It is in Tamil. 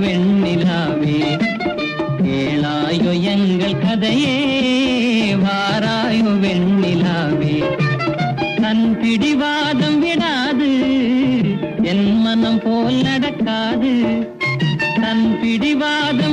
வெண்ணிலாவே கேளாயோ எங்கள் கதையே வாராயோ வெண்ணிலாவே. தன் பிடிவாதம் விடாது என் மனம் போல் நடக்காது. தன் பிடிவாதம்